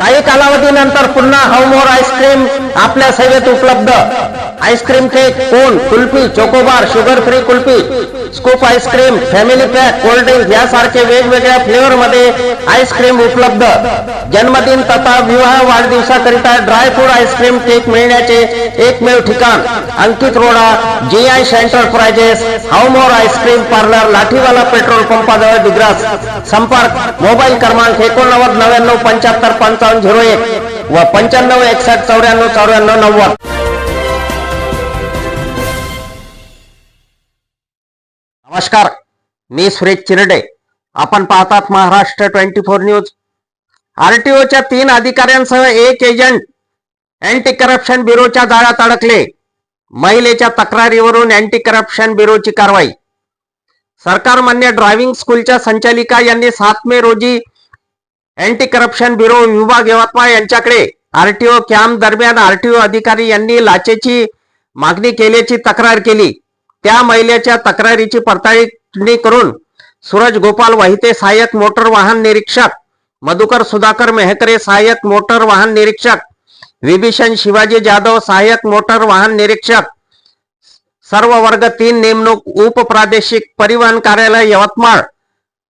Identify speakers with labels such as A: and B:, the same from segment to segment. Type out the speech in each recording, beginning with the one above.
A: काही कालावधीनंतर पुन्हा हवमोर आईस्क्रीम आपल्या सेवेत उपलब्ध. Ice cream cake cone kulfi chocobar sugar free kulfi scoop ice cream family pack cold drink यासारखे वेगवेगळ्या फ्लेवर मध्ये आईस्क्रीम उपलब्ध. जन्मदिन तथा विवाह वाढदिवसाकरिता dry fruit ice cream cake मिळण्याचे एकमेव ठिकाण Ankit Roda G I enterprises Havmor ice cream parlour Lathiwala petrol पंपाजवळ Digras संपर्क मोबाईल क्रमांक एकोणनव्वद नव्याण्णव पंच्याहत्तर पंचावन्न. झिरो एक व पंच्याण्णव एकसष्ट चौऱ्याण्णव चौऱ्याण्णव नव्वद. नमस्कार मी सुरेश चिरडे. आपण पाहतात महाराष्ट्र ट्वेंटी फोर न्यूज. आरटीओच्या तीन अधिकाऱ्यांसह एक एजंट अँटी करप्शन ब्युरोच्या जाळ्यात अडकले. महिलेच्या तक्रारीवरून अँटी करप्शन ब्युरोची कारवाई. सरकारमान्य ड्रायव्हिंग स्कूलच्या संचालिका यांनी सात मे रोजी अँटी करप्शन ब्युरो विभाग यवतमाळ यांच्याकडे आरटीओ कॅम्प दरम्यान आरटीओ अधिकारी यांनी लाचेची मागणी केल्याची तक्रार केली. त्या महिलेच्या तक्रारीची पडताळणी करून सूरज गोपाल वाहिते सहाय्यक मोटर वाहन निरीक्षक मधुकर सुधाकर मेहकरे सहाय्यक मोटर वाहन निरीक्षक विभीषण शिवाजी जाधव सहाय्यक मोटर वाहन निरीक्षक सर्व वर्ग तीन नेमणूक उपप्रादेशिक परिवहन कार्यालय यवतमाळ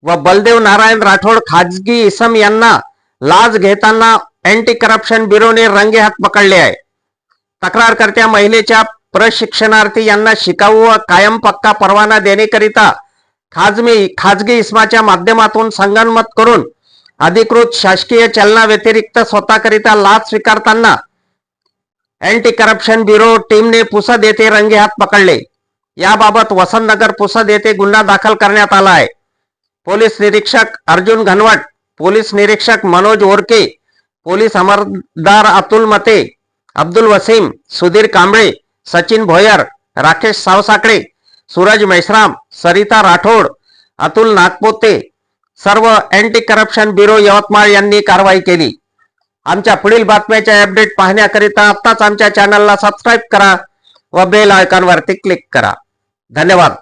A: व बलदेव नारायण राठोड खाजगी इसम यांना लाच घेताना अँटी करप्शन ब्युरोने रंगेहात पकडले आहे. तक्रारकर्त्या महिलेच्या प्रशिक्षणार्थी यांना शिकाऊ व कायम पक्का परवाना देण्याकरिता खाजमी खाजगी इसमाच्या माध्यमातून संगनमत करून अधिकृत शासकीय चलना व्यतिरिक्त स्वतःकरिता लाच स्वीकारताना अँटी करप्शन ब्युरो टीमने पुसद येथे रंगेहात पकडले. याबाबत वसंतनगर पुसद येथे गुन्हा दाखल करण्यात आला आहे. पोलीस निरीक्षक अर्जुन घनवट पोलीस निरीक्षक मनोज ओरके पोलीस अमरदार अतुल मते अब्दुल वसीम सुधीर कांबळे सचिन भोयर राकेश सावसाकडे सूरज मेश्राम सरिता राठोड अतुल नागपोते सर्व अँटी करप्शन ब्युरो यवतमाळ यांनी कारवाई केली. आमच्या पुढील बातम्याच्या अपडेट पाहण्याकरिता आत्ताच आमच्या चॅनलला सबस्क्राईब करा व बेल आयकॉनवरती क्लिक करा. धन्यवाद.